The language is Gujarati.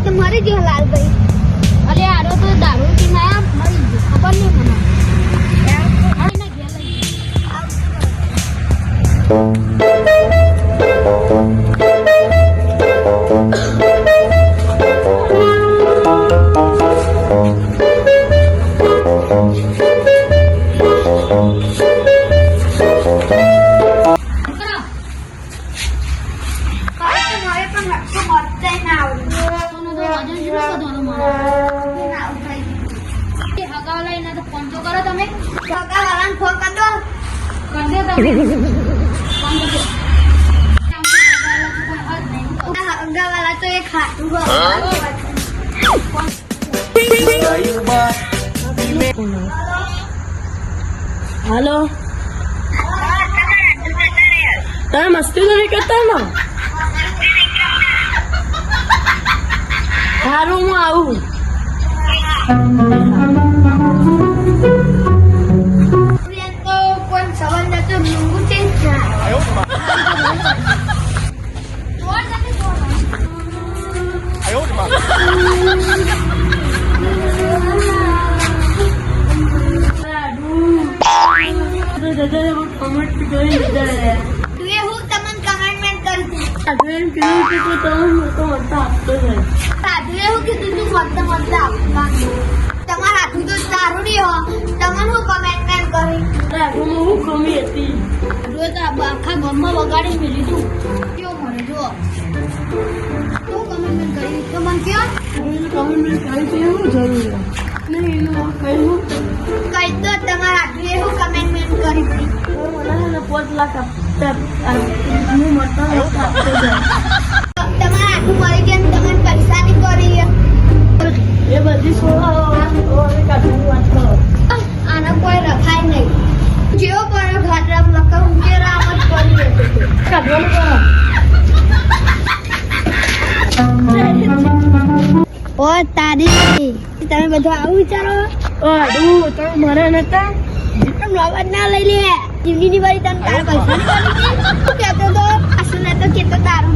ચોઈ ગયો લાલભાઈ. અરે આરો તો દારૂ પીને આયા મરી ગયો. ખબર નહીં મને. ફોન તો કરો તમે ફોન કર તમે તો એ ખાતું હાલો. તમે મસ્તી નથી કરતા ને સારું હું આવું તો. કમેન્ટ કરી દીધા તું એ હું તમને કમેન્ટમેન્ટ કરી હતી તો કીધું કે તું તમે મોટો મોટો આપતો સાધુએ એવું કીધું તું મત મત આપવા. તમારા હાથું તો સારું નહીં હો. તમને હું કમેન્ટમેન્ટ કરી? સાધુમાં હું કમી હતી? જો તો આખા ગામમાં વગાડી મેલી તું કેવો મને જો. તો કમેન્ટમેન્ટ કરી? તો મને કહો કમેન્ટ કરી છે એવું જરૂર નહીં એનું કહ્યું કઈ તો તમારા હાથું એવું કમેન્ટમેન્ટ કરી. મને પાંચ લાખ હું જાય તમારા હાથું મળી ગયા રખાય નહીં. જેવો પણ ઘાટરા મકા ઉકેરા આમ જ પડી રહેતો કાઢવાનું ઓ તારી તમે બધું આવું વિચારો? આડું તમે મને નતા. પણ અવાજ ના લઈ લે જીવની વાળી તને તારા પૈસા ની તું તો આસુને તો કેતો દારૂ